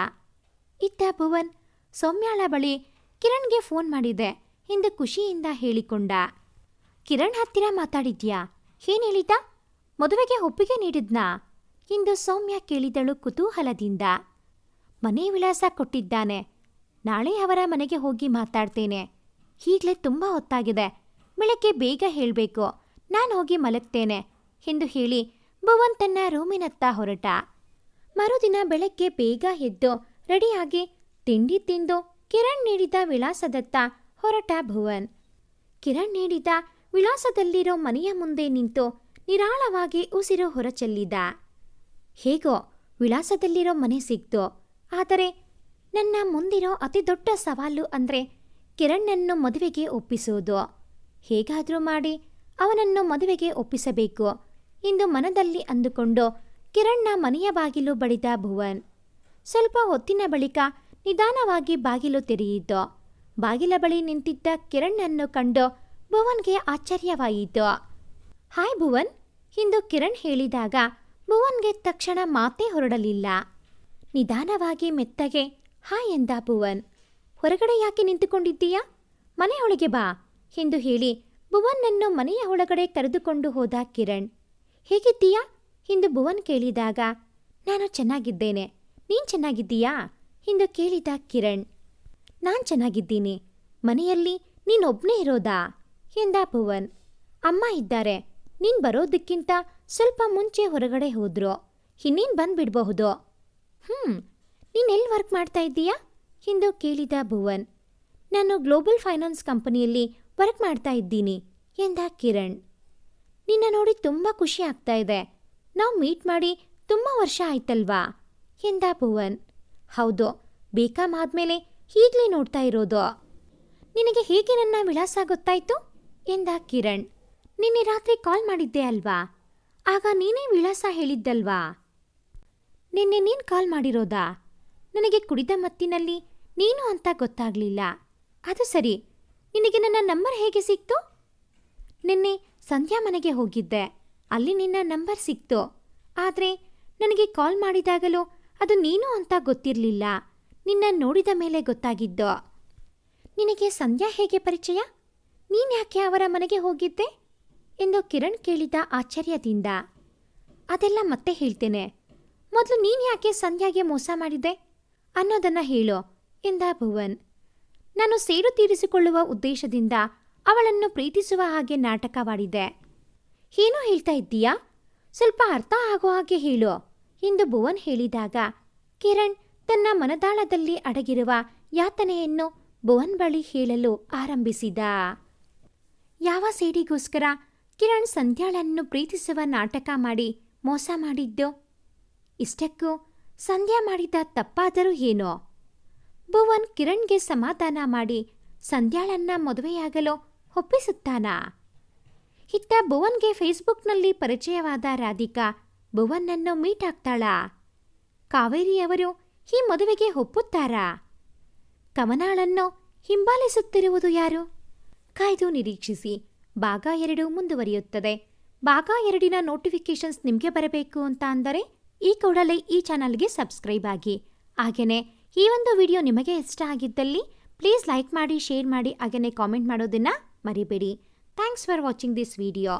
ಇತ್ತ ಭುವನ್, ಸೌಮ್ಯಾಳ ಬಳಿ ಕಿರಣ್ಗೆ ಫೋನ್ ಮಾಡಿದೆ. ಎಂದು ಖುಷಿಯಿಂದ ಹೇಳಿಕೊಂಡ. ಕಿರಣ್ ಹತ್ತಿರ ಮಾತಾಡಿದ್ಯಾ? ಏನ್ ಹೇಳಿದ? ಮದುವೆಗೆ ಒಪ್ಪಿಗೆ ನೀಡಿದ್ನಾ? ಎಂದು ಸೌಮ್ಯ ಕೇಳಿದಳು ಕುತೂಹಲದಿಂದ. ಮನೆ ವಿಳಾಸ ಕೊಟ್ಟಿದ್ದಾನೆ. ನಾಳೆ ಅವರ ಮನೆಗೆ ಹೋಗಿ ಮಾತಾಡ್ತೇನೆ. ಈಗಲೇ ತುಂಬ ಹೊತ್ತಾಗಿದೆ. ಬೆಳಗ್ಗೆ ಬೇಗ ಹೇಳಬೇಕು. ನಾನು ಹೋಗಿ ಮಲಗ್ತೇನೆ. ಎಂದು ಹೇಳಿ ಭುವನ್ ತನ್ನ ರೂಮಿನತ್ತ ಹೊರಟ. ಮರುದಿನ ಬೆಳಗ್ಗೆ ಬೇಗ ಎದ್ದು ರೆಡಿಯಾಗಿ ತಿಂಡಿ ತಿಂದು ಕಿರಣ್ ನೀಡಿದ ವಿಳಾಸದತ್ತ ಹೊರಟ ಭುವನ್. ಕಿರಣ್ ನೀಡಿದ ವಿಳಾಸದಲ್ಲಿರೋ ಮನೆಯ ಮುಂದೆ ನಿಂತು ನಿರಾಳವಾಗಿ ಉಸಿರು ಹೊರಚೆಲ್ಲಿದ. ಹೇಗೋ ವಿಳಾಸದಲ್ಲಿರೋ ಮನೆ ಸಿಕ್ತು. ಆದರೆ ನನ್ನ ಮುಂದಿರೋ ಅತಿ ದೊಡ್ಡ ಸವಾಲು ಅಂದರೆ ಕಿರಣ್ಣನ್ನು ಮದುವೆಗೆ ಒಪ್ಪಿಸೋದು. ಹೇಗಾದರೂ ಮಾಡಿ ಅವನನ್ನು ಮದುವೆಗೆ ಒಪ್ಪಿಸಬೇಕು ಎಂದು ಮನದಲ್ಲಿ ಅಂದುಕೊಂಡು ಕಿರಣ್ನ ಮನೆಯ ಬಾಗಿಲು ಬಡಿದ ಭುವನ್. ಸ್ವಲ್ಪ ಹೊತ್ತಿನ ಬಳಿಕ ನಿಧಾನವಾಗಿ ಬಾಗಿಲು ತೆರೆಯಿತು. ಬಾಗಿಲ ಬಳಿ ನಿಂತಿದ್ದ ಕಿರಣ್ನನ್ನು ಕಂಡು ಭುವನ್ಗೆ ಆಶ್ಚರ್ಯವಾಯಿತು. ಹಾಯ್ ಭುವನ್ ಎಂದು ಕಿರಣ್ ಹೇಳಿದಾಗ ಭುವನ್ಗೆ ತಕ್ಷಣ ಮಾತೇ ಹೊರಡಲಿಲ್ಲ. ನಿಧಾನವಾಗಿ ಮೆತ್ತಗೆ, ಹಾಯ್ ಎಂದ ಭುವನ್, ಹೊರಗಡೆ ಯಾಕೆ ನಿಂತುಕೊಂಡಿದ್ದೀಯಾ? ಮನೆಯೊಳಗೆ ಬಾ, ಎಂದು ಹೇಳಿ ಭುವನ್ನನ್ನು ಮನೆಯ ಒಳಗಡೆ ಕರೆದುಕೊಂಡು ಹೋದ ಕಿರಣ್. ಹೇಗಿದ್ದೀಯಾ? ಎಂದು ಭುವನ್ ಕೇಳಿದಾಗ, ನಾನು ಚೆನ್ನಾಗಿದ್ದೇನೆ. ನೀನ್ ಚೆನ್ನಾಗಿದ್ದೀಯಾ? ಎಂದು ಕೇಳಿದ ಕಿರಣ್, ನಾನ್ ಚೆನ್ನಾಗಿದ್ದೀನಿ. ಮನೆಯಲ್ಲಿ ನೀನೊಬ್ನೇ ಇರೋದಾ? ಎಂದ ಭುವನ್ ಅಮ್ಮ ಇದ್ದಾರೆ. ನೀನ್ ಬರೋದಕ್ಕಿಂತ ಸ್ವಲ್ಪ ಮುಂಚೆ ಹೊರಗಡೆ ಹೋದ್ರು. ಇನ್ನೇನ್ ಬಂದ್ಬಿಡ್ಬಹುದು? ಹ್ಮ್. ನೀನ್ ಎಲ್ಲಿ ವರ್ಕ್ ಮಾಡ್ತಾ ಇದ್ದೀಯಾ? ಎಂದು ಕೇಳಿದ ಭುವನ್. ನಾನು ಗ್ಲೋಬಲ್ ಫೈನಾನ್ಸ್ ಕಂಪನಿಯಲ್ಲಿ ವರ್ಕ್ ಮಾಡ್ತಾ ಇದ್ದೀನಿ, ಎಂದ ಕಿರಣ್. ನಿನ್ನ ನೋಡಿ ತುಂಬ ಖುಷಿ ಆಗ್ತಾ ಇದೆ. ನಾವು ಮೀಟ್ ಮಾಡಿ ತುಂಬ ವರ್ಷ ಆಯ್ತಲ್ವಾ? ಎಂದ ಭುವನ್ ಹೌದು ಬೇಕಾಮ್ ಆದ್ಮೇಲೆ ಹೀಗ್ಲೇ ನೋಡ್ತಾ ಇರೋದು. ನಿನಗೆ ಹೇಗೆ ನನ್ನ ವಿಳಾಸ ಗೊತ್ತಾಯ್ತು? ಎಂದ ಕಿರಣ್. ನಿನ್ನೆ ರಾತ್ರಿ ಕಾಲ್ ಮಾಡಿದ್ದೆ ಅಲ್ವಾ? ಆಗ ನೀನೇ ವಿಳಾಸ ಹೇಳಿದ್ದಲ್ವಾ? ನಿನ್ನೆ ನೀನ್ ಕಾಲ್ ಮಾಡಿರೋದಾ? ನನಗೆ ಕುಡಿದ ಮತ್ತಿನಲ್ಲಿ ನೀನು ಅಂತ ಗೊತ್ತಾಗ್ಲಿಲ್ಲ. ಅದು ಸರಿ. ನಿನಗೆ ನನ್ನ ನಂಬರ್ ಹೇಗೆ ಸಿಕ್ತು? ನಿನ್ನೆ ಸಂಧ್ಯಾ ಮನೆಗೆ ಹೋಗಿದ್ದೆ. ಅಲ್ಲಿ ನಿನ್ನ ನಂಬರ್ ಸಿಕ್ತು. ಆದ್ರೆ, ನನಗೆ ಕಾಲ್ ಮಾಡಿದಾಗಲೂ ಅದು ನೀನು ಅಂತ ಗೊತ್ತಿರಲಿಲ್ಲ. ನಿನ್ನ ನೋಡಿದ ಮೇಲೆ ಗೊತ್ತಾಗಿದ್ದು. ನಿನಗೆ ಸಂಧ್ಯಾ ಹೇಗೆ ಪರಿಚಯ? ನೀನ್ಯಾಕೆ ಅವರ ಮನೆಗೆ ಹೋಗಿದ್ದೆ? ಎಂದು ಕಿರಣ್ ಕೇಳಿದ ಆಶ್ಚರ್ಯದಿಂದ. ಅದೆಲ್ಲ ಮತ್ತೆ ಹೇಳ್ತೇನೆ. ಮೊದಲು ನೀನ್ ಯಾಕೆ ಸಂಧ್ಯಾಗೆ ಮೋಸ ಮಾಡಿದೆ ಅನ್ನೋದನ್ನ ಹೇಳೋ, ಎಂದ ಭುವನ್. ನಾನು ಸೇಡು ತೀರಿಸಿಕೊಳ್ಳುವ ಉದ್ದೇಶದಿಂದ ಅವಳನ್ನು ಪ್ರೀತಿಸುವ ಹಾಗೆ ನಾಟಕವಾಡಿದೆ ಏನೋ ಹೇಳ್ತಾ ಇದ್ದೀಯಾ? ಸ್ವಲ್ಪ ಅರ್ಥ ಆಗೋ ಹಾಗೆ ಹೇಳು. ಎಂದು ಭುವನ್ ಹೇಳಿದಾಗ, ಕಿರಣ್ ತನ್ನ ಮನದಾಳದಲ್ಲಿ ಅಡಗಿರುವ ಯಾತನೆಯನ್ನು ಭುವನ್ ಬಳಿ ಹೇಳಲು ಆರಂಭಿಸಿದ. ಯಾವ ಸೇಡಿಗೋಸ್ಕರ ಕಿರಣ್ ಸಂಧ್ಯಾಳನ್ನು ಪ್ರೀತಿಸುವ ನಾಟಕ ಮಾಡಿ ಮೋಸ ಮಾಡಿದ್ದು? ಇಷ್ಟಕ್ಕೂ ಸಂಧ್ಯಾ ಮಾಡಿದ ತಪ್ಪಾದರೂ ಏನೋ? ಭುವನ್ ಕಿರಣ್ಗೆ ಸಮಾಧಾನ ಮಾಡಿ ಸಂಧ್ಯಾಳನ್ನ ಮದುವೆಯಾಗಲು ಒಪ್ಪಿಸುತ್ತಾನಾ? ಇತ್ತ ಭುವನ್ಗೆ ಫೇಸ್ಬುಕ್ನಲ್ಲಿ ಪರಿಚಯವಾದ ರಾಧಿಕಾ ಭುವನ್ನನ್ನು ಮೀಟ್ ಆಗ್ತಾಳಾ ಕಾವೇರಿಯವರು ಈ ಮದುವೆಗೆ ಒಪ್ಪುತ್ತಾರಾ? ಕಮನಾಳನ್ನು ಹಿಂಬಾಲಿಸುತ್ತಿರುವುದು ಯಾರು? ಕಾಯ್ದು ನಿರೀಕ್ಷಿಸಿ. ಭಾಗ ಎರಡು ಮುಂದುವರಿಯುತ್ತದೆ. ಭಾಗ ಎರಡಿನ ನೋಟಿಫಿಕೇಶನ್ಸ್ ನಿಮಗೆ ಬರಬೇಕು ಅಂತ ಅಂದರೆ ಈ ಕೂಡಲೇ ಈ ಚಾನಲ್ಗೆ ಸಬ್ಸ್ಕ್ರೈಬ್ ಆಗಿ. ಹಾಗೆಯೇ ಈ ಒಂದು ವಿಡಿಯೋ ನಿಮಗೆ ಇಷ್ಟ ಆಗಿದ್ದಲ್ಲಿ ಪ್ಲೀಸ್ ಲೈಕ್ ಮಾಡಿ, ಶೇರ್ ಮಾಡಿ, ಹಾಗೆಯೇ ಕಾಮೆಂಟ್ ಮಾಡೋದನ್ನು ಮರಿಬೇಡಿ. Thanks for watching this video.